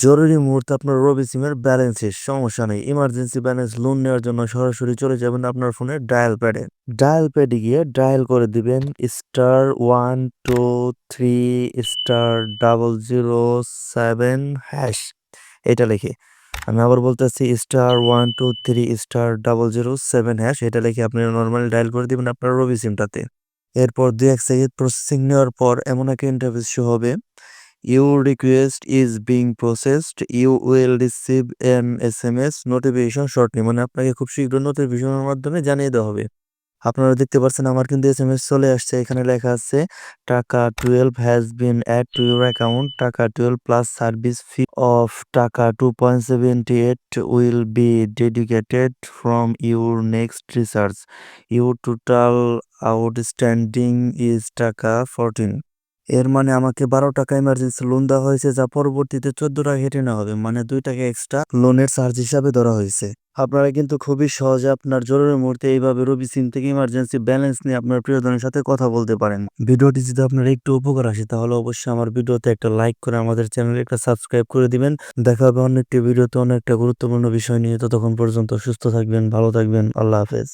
জরুরি মুহূর্তে আপনার রবি সিমের ব্যালেন্স শেষ, সমস্যা নেই। ইমার্জেন্সি ব্যালেন্স লোন নেওয়ার জন্য সরাসরি চলে যাবেন আপনার ফোনের ডায়াল প্যাডে ডায়াল প্যাডে গিয়ে ডায়াল করে দিবেন star one two three star double zero seven hash এটা লিখে আমি আবার বলতেছি star one two three star double zero seven hash এটা লিখে আপনি নর্মালি ডায়াল করে দিবেন আপনার রবি সিমটাতে। এরপর দুই এক সেকেন্ড প্রসেসিং নেওয়ার পর এমন একটা ইন্টারভিউ হবে। Your request is being processed. You will receive an SMS notification shortly. মানে আপনাকে খুব শীঘ্র নোটিফিকেশনের মাধ্যমে জানিয়ে দেওয়া হবে। আপনারা দেখতে পাচ্ছেন আমার কিন্তু এস এম এস চলে আসছে। এখানে লেখা আছে, টাকা twelve has been add to your account টাকা twelve plus service fee of টাকা two point seventy eight will be dedicated from your next research your total outstanding is টাকা ফোরটিন এর মানে আমাকে বারো টাকা ইমার্জেন্সি লোন দেওয়া হয়েছে, যা পরবর্তীতে চোদ্দ টাকা কেটে নেওয়া হবে মানে দুই টাকা এক্সট্রা লোনের চার্জ হিসাবে ধরা হয়েছে। আপনারা কিন্তু খুবই সহজে আপনার জরুরি মুহূর্তে এইভাবে রবি সিম থেকে ইমার্জেন্সি ব্যালেন্স নিয়ে আপনার প্রিয়জনের সাথে কথা বলতে পারেন। ভিডিওটি যদি আপনার একটু উপকার আসে, তাহলে অবশ্যই আমার ভিডিওতে একটা লাইক করে আমাদের চ্যানেলে একটা সাবস্ক্রাইব করে দিবেন। দেখা হবে অন্য একটি ভিডিওতে অনেক একটা গুরুত্বপূর্ণ বিষয় নিয়ে। ততক্ষণ পর্যন্ত সুস্থ থাকবেন, ভালো থাকবেন, আল্লাহ হাফেজ।